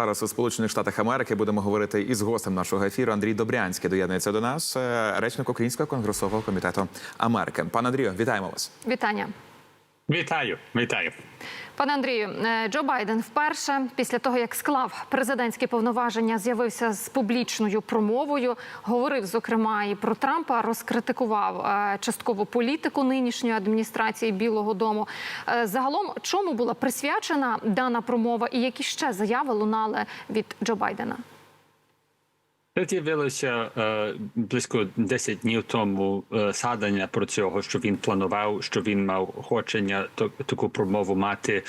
Зараз у Сполучених Штатах Америки будемо говорити із гостем нашого ефіру. Андрій Добрянський доєднується до нас, е, речник Українського конгресового комітету Америки. Пане Андрію, вітаємо вас. Вітання. Вітаю, вітаю. Пане Андрію, е, Джо Байден вперше після того, як склав президентські повноваження, з'явився з публічною промовою. Говорив зокрема і про Трампа, розкритикував е, частково політику нинішньої адміністрації Білого Дому. Е, Загалом, чому була присвячена дана промова, і які ще заяви лунали від Джо Байдена? Це з'явилося е, близько 10 днів тому е, згадання про цього, що він планував, що він мав хочення то- таку промову мати.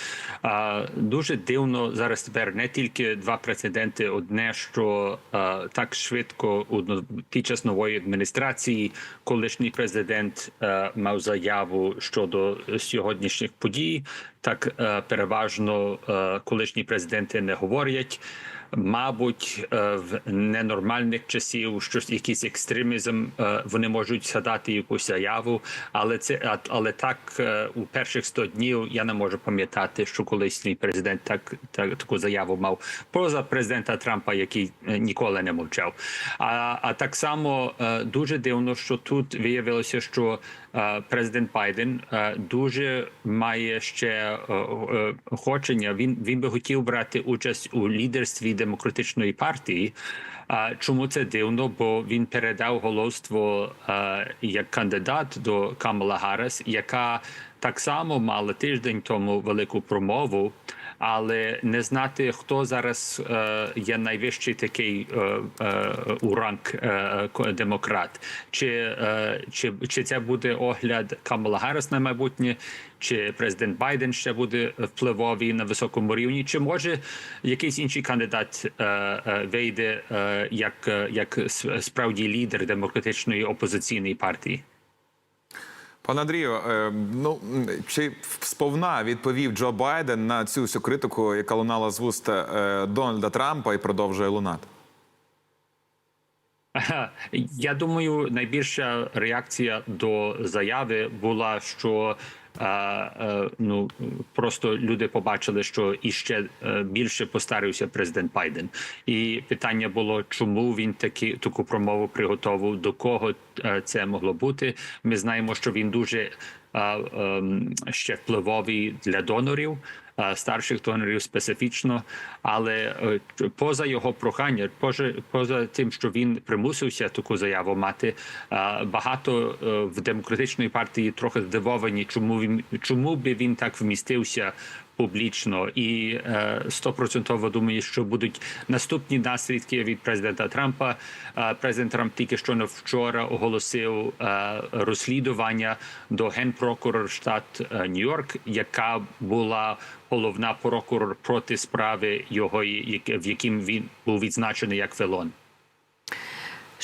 Е, дуже дивно зараз тепер не тільки два прецеденти. Одне, що е, так швидко у під час нової адміністрації колишній президент е, мав заяву щодо сьогоднішніх подій. Так е, переважно е, колишні президенти не говорять. Мабуть, е, в ненормальних часів щось якийсь екстремізм, е, вони можуть згадати якусь заяву, але це але так е, у перших 100 днів я не можу пам'ятати, що колишній президент так, так таку заяву мав поза президента Трампа, який ніколи не мовчав. А, а так само дуже дивно, що тут виявилося, що президент Байден дуже має ще хочення. Він він би хотів брати участь у лідерстві демократичної партії. А чому це дивно? Бо він передав головство як кандидат до Камала Гаррес, яка так само мала тиждень тому велику промову. Але не знати, хто зараз е, є найвищий такий е, е, у ранг демократ, чи, чи, чи це буде огляд Камала Гаррес на майбутнє, чи президент Байден ще буде впливовий на високому рівні, чи може якийсь інший кандидат вийде як, як справді лідер демократичної опозиційної партії? Пане Андрію, е, ну чи сповна відповів Джо Байден на цю всю критику, яка лунала з вуст е, Дональда Трампа і продовжує лунати? Я думаю, найбільша реакція до заяви була, що ну просто люди побачили, що іще е, більше постарився президент Байден, і питання було, чому він такі таку промову приготував, до кого е, це могло бути. Ми знаємо, що він дуже е, е, ще впливовий для донорів е, старших донорів специфічно, але е, поза його прохання, поза, поза тим, що він примусився таку заяву мати, е, багато е, в демократичної партії трохи здивовані, чому він чому би він так вмістився. Публічно і е, стопроцентово думаю, що будуть наступні наслідки від президента Трампа. Е, Президент Трамп тільки що не вчора оголосив е, розслідування до генпрокурор штат Нью-Йорк, яка була головна прокурор проти справи його, в яким він був відзначений як фелон.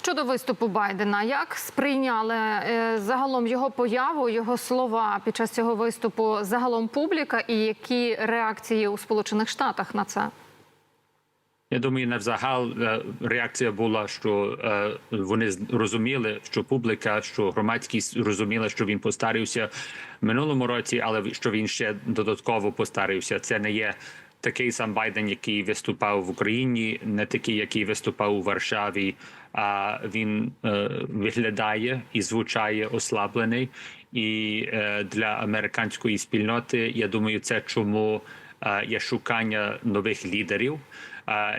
Щодо виступу Байдена, як сприйняли е, загалом його появу, його слова під час цього виступу, загалом публіка, і які реакції у Сполучених Штатах на це? Я думаю, навзагал е, реакція була, що е, вони розуміли, що публіка, що громадськість розуміла, що він постарився в минулому році, але що він ще додатково постарився. Це не є такий сам Байден, який виступав в Україні, не такий, який виступав у Варшаві. А він е, виглядає і звучає ослаблений. І е, для американської спільноти я думаю, це чому е, є шукання нових лідерів.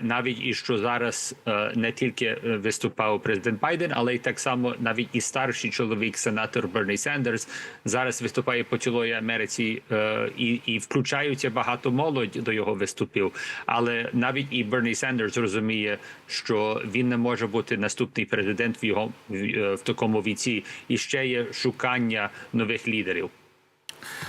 Навіть і що зараз е, не тільки е, виступав президент Байден, але й так само навіть і старший чоловік, сенатор Берні Сендерс, зараз виступає по цілої Америці е, і, і включаються багато молодь до його виступів. Але навіть і Берні Сендерс розуміє, що він не може бути наступний президент в його в такому віці, і ще є шукання нових лідерів.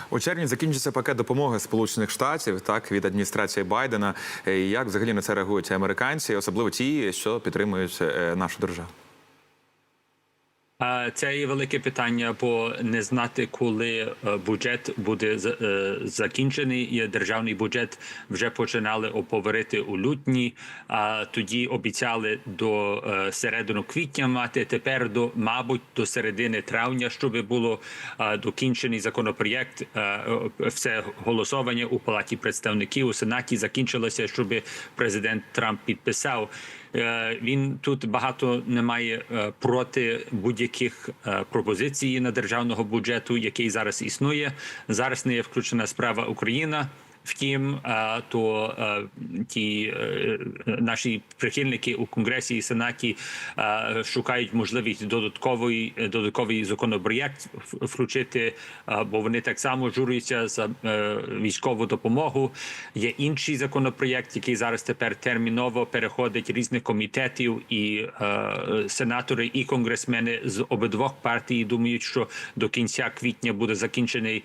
У червні закінчиться пакет допомоги Сполучених Штатів так від адміністрації Байдена. Як взагалі на це реагують американці, особливо ті, що підтримують е, нашу державу? Це є велике питання, бо не знати, коли е, бюджет буде е, закінчений. Державний бюджет вже починали оповерити у лютні. А тоді обіцяли до е, середини квітня мати. Тепер до мабуть до середини травня, щоб було докінчений законопроєкт. Все голосування у палаті представників у сенаті закінчилося, щоб президент Трамп підписав. Е, Він тут багато не має е, проти будь-яких е, пропозицій на державного бюджету, який зараз існує. Зараз не є включена справа Україна. Втім, е, то е, ті е, наші прихильники у конгресі і сенаті шукають можливість додатковий додатковий законопроєкт включити, бо вони так само журюються за військову допомогу. Є інший законопроєкт, який зараз тепер терміново переходить різних комітетів, і сенатори і конгресмени з обидвох партій думають, що до кінця квітня буде закінчений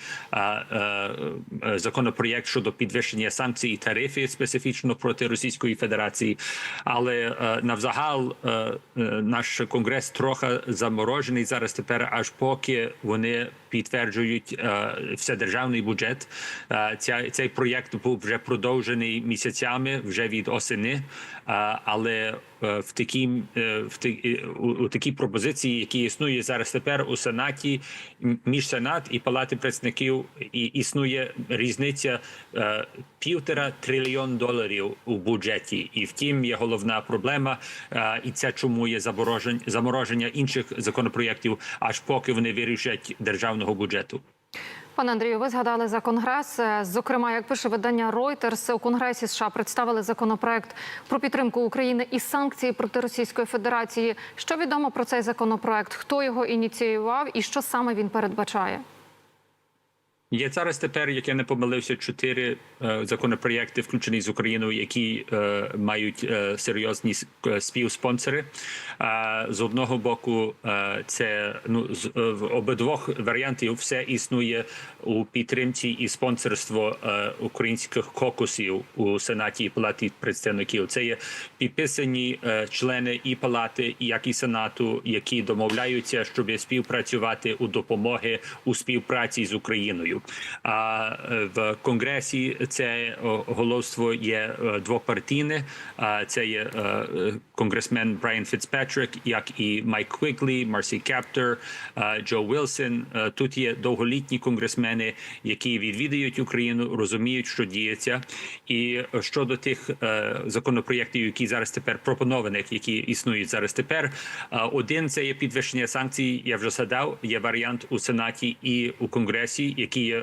законопроєкт щодо підвищення санкцій і тарифів специфічно проти Російської Федерації. Але е, навзагал е, е, наш конгрес трохи заморожений зараз. Тепер аж поки вони підтверджують е, вседержавний бюджет. Е, ця, цей проєкт був вже продовжений місяцями вже від осени, е, але в такій в е, у, такій пропозиції, які існує зараз тепер у сенаті, між сенат і палати представників, і існує різниця півтора трильйон доларів у бюджеті. І втім, є головна проблема, і це чому є заморожень- замороження інших законопроєктів, аж поки вони вирішать державного бюджету. Пане Андрію, ви згадали за конгрес. Е, Зокрема, як пише видання Reuters, у конгресі США представили законопроект про підтримку України і санкції проти Російської Федерації. Що відомо про цей законопроект? Хто його ініціював і що саме він передбачає? Є зараз тепер, як я не помилився, чотири е, законопроєкти, включені з Україною, які е, мають е, серйозні е, співспонсори. Е, з одного боку, е, це ну з е, обидвох варіантів все існує у підтримці і спонсорство е, українських кокусів у сенаті і палаті представників. Це є підписані е, члени і палати, як і сенату, які домовляються, щоб співпрацювати у допомоги у співпраці з Україною. А е, в конгресі це головство є е, двопартійне. Це є е, конгресмен Брайан Фіцпетрик, як і Майк Квіглі, Марсі Кептер, Джо Вілсон. Тут є довголітні конгресмени, які відвідують Україну, розуміють, що діється. І щодо тих законопроєктів, які зараз тепер пропонованих, які існують зараз тепер. Один це є підвищення санкцій. Я вже згадав. Є варіант у сенаті і у конгресі, які є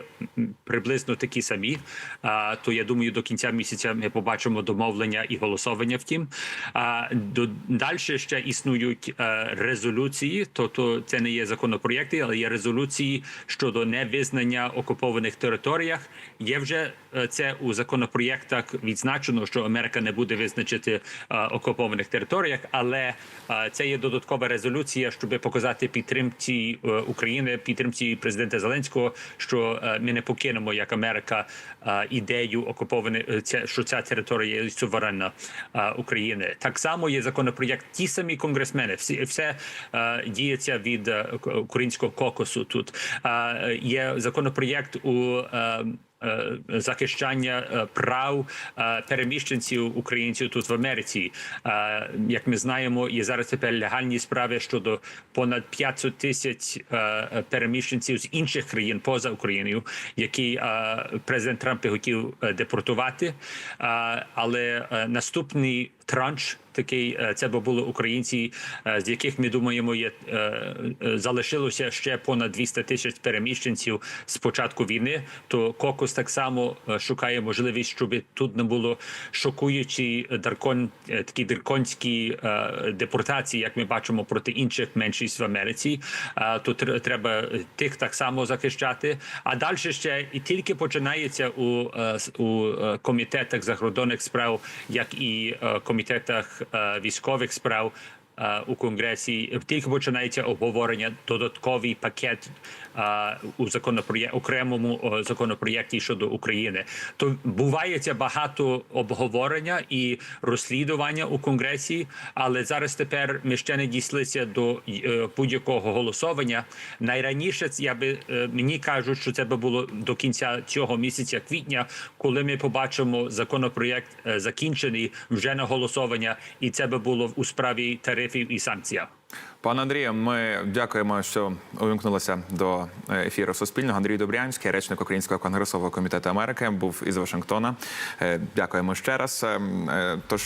приблизно такі самі. А, То я думаю, до кінця місяця ми побачимо домовлення і голосування. Втім, а до далі ще існують е, резолюції. Тобто це не є законопроєкти, але є резолюції щодо невизнання окупованих територіях. Є вже е, це у законопроєктах відзначено, що Америка не буде визначити е, окупованих територіях, але це є додаткова резолюція, щоб показати підтримці України, підтримці президента Зеленського, що е, ми не покинемо як Америка е, ідею окупованих е, що ця територія є суверенна України. Так само є законопроєкт. Ті самі конгресмени, всі все діється від українського кокосу. Тут є законопроєкт у. Е, захищання е, прав е, переміщенців українців тут в Америці. Як ми знаємо, є зараз тепер легальні справи щодо понад 500 тисяч переміщенців з інших країн поза Україною, які президент Трамп хотів депортувати. Але наступний транш такий е, це би були українці, е, з яких ми думаємо, є е, залишилося ще понад 200 тисяч переміщенців з початку війни. То кокус так само шукає можливість, щоб тут не було шокуючі дракон, е, такі драконські е, депортації, як ми бачимо проти інших меншість в Америці. То треба тих так само захищати. А далі ще і тільки починається у, у комітетах закордонних справ, як і е, комітетах е, військових справ. е, У конгресі тільки починається обговорення додатковий пакет у законопроєкті окремому законопроєкті щодо України. То бувається багато обговорення і розслідування у конгресі, але зараз тепер ми ще не дійшлися до е, будь-якого голосування. Найраніше я би е, мені кажуть, що це би було до кінця цього місяця квітня, коли ми побачимо законопроєкт е, закінчений вже на голосування, і це би було у справі тарифів і санкціях. Пане Андрію, ми дякуємо, що увімкнулися до е, ефіру Суспільного. Андрій Добрянський, речник Українського конгресового комітету Америки, був із Вашингтона. Е, Дякуємо ще раз. Е, е, Тож